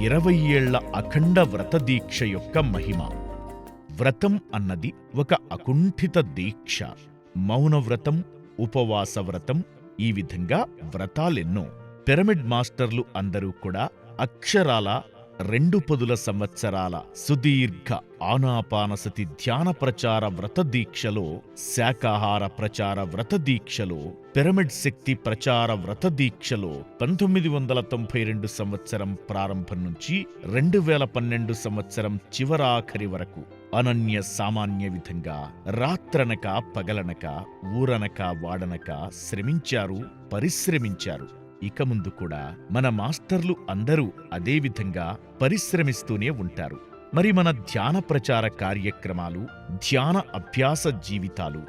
ఇరవై ఏళ్ళ అఖండ వ్రత దీక్ష యొక్క మహిమ. వ్రతం అన్నది ఒక అకుంఠిత దీక్ష. మౌనవ్రతం ఉపవాస వ్రతం ఈ విధంగా వ్రతాలెన్నో. పిరమిడ్ మాస్టర్లు అందరూ కూడా అక్షరాల రెండు పదుల సంవత్సరాల సుదీర్ఘ ఆనాపానసతి ధ్యాన ప్రచార వ్రత దీక్షలో శాకాహార ప్రచార వ్రత దీక్షలో పిరమిడ్ శక్తి ప్రచార వ్రత దీక్షలో పంతొమ్మిది వందల తొంభై రెండు సంవత్సరం ప్రారంభం నుంచి రెండు వేల పన్నెండు సంవత్సరం చివరాఖరి వరకు అనన్య సామాన్య విధంగా రాత్రనక పగలనక ఊరనక వాడనక శ్రమించారు పరిశ్రమించారు. ఇక ముందు కూడా మన మాస్టర్లు అందరూ అదేవిధంగా పరిశ్రమిస్తూనే ఉంటారు. మరి మన ధ్యాన ప్రచార కార్యక్రమాలు ధ్యాన అభ్యాస జీవితాలు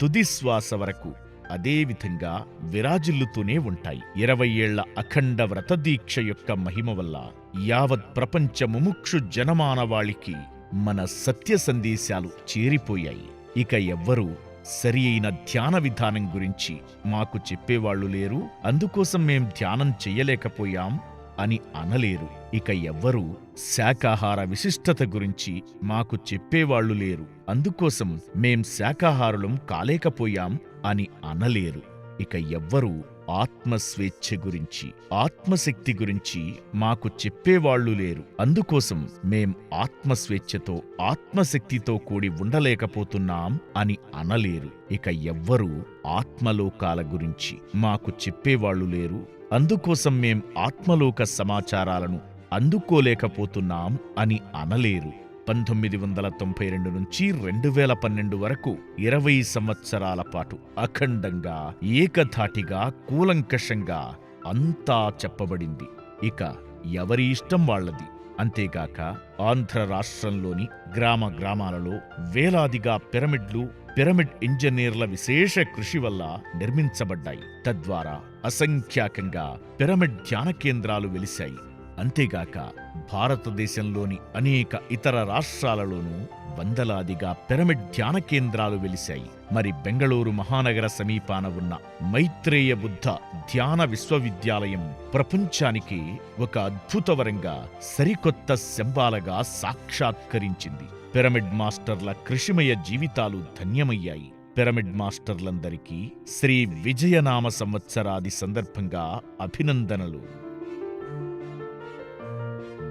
తుది శ్వాస వరకు అదే విధంగా విరాజిల్లుతూనే ఉంటాయి. ఇరవై ఏళ్ళ అఖండ వ్రతదీక్ష యొక్క మహిమ వల్ల యావత్ ప్రపంచ ముముక్షు జనమానవాళికి మన సత్య సందేశాలు చేరిపోయాయి. ఇక ఎవ్వరూ సరి అయిన ధ్యాన విధానం గురించి మాకు చెప్పేవాళ్ళు లేరు. అందుకోసం మేం ధ్యానం చెయ్యలేకపోయాం అని అనలేరు. ఇక ఎవ్వరూ శాకాహార విశిష్టత గురించి మాకు చెప్పేవాళ్ళు లేరు. అందుకోసం మేం శాకాహారులం కాలేకపోయాం అని అనలేరు. ఇక ఎవ్వరూ ఆత్మస్వేచ్ఛ గురించి ఆత్మశక్తి గురించి మాకు చెప్పేవాళ్ళు లేరు. అందుకోసం మేం ఆత్మస్వేచ్ఛతో ఆత్మశక్తితో కూడి ఉండలేకపోతున్నాం అని అనలేరు. ఇక ఎవ్వరూ ఆత్మలోకాల గురించి మాకు చెప్పేవాళ్ళు లేరు. అందుకోసం మేం ఆత్మలోక సమాచారాలను అందుకోలేకపోతున్నాం అని అనలేరు. పంతొమ్మిది వందల తొంభై రెండు నుంచి రెండు వేల పన్నెండు వరకు ఇరవై సంవత్సరాల పాటు అఖండంగా ఏకధాటిగా కూలంకషంగా అంతా చెప్పబడింది. ఇక ఎవరి ఇష్టం వాళ్ళది? అంతేగాక ఆంధ్ర రాష్ట్రంలోని గ్రామ గ్రామాలలో వేలాదిగా పిరమిడ్లు పిరమిడ్ ఇంజనీర్ల విశేష కృషి వల్ల నిర్మించబడ్డాయి. తద్వారా అసంఖ్యాకంగా పిరమిడ్ ధ్యాన కేంద్రాలు వెలిశాయి. అంతేగాక భారతదేశంలోని అనేక ఇతర రాష్ట్రాలలోనూ వందలాదిగా పిరమిడ్ ధ్యాన కేంద్రాలు వెలిశాయి. మరి బెంగళూరు మహానగర సమీపాన ఉన్న మైత్రేయ బుద్ధ ధ్యాన విశ్వవిద్యాలయం ప్రపంచానికి ఒక అద్భుతవరంగా సరికొత్త శంబాలగా సాక్షాత్కరించింది. పిరమిడ్ మాస్టర్ల కృషిమయ జీవితాలు ధన్యమయ్యాయి. పిరమిడ్ మాస్టర్లందరికీ శ్రీ విజయనామ సంవత్సరాది సందర్భంగా అభినందనలు.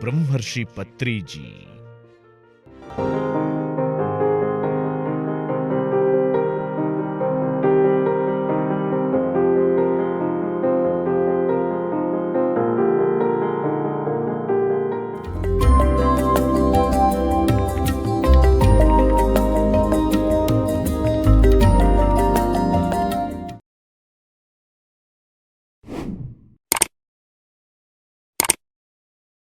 ब्रह्मर्षि पत्री जी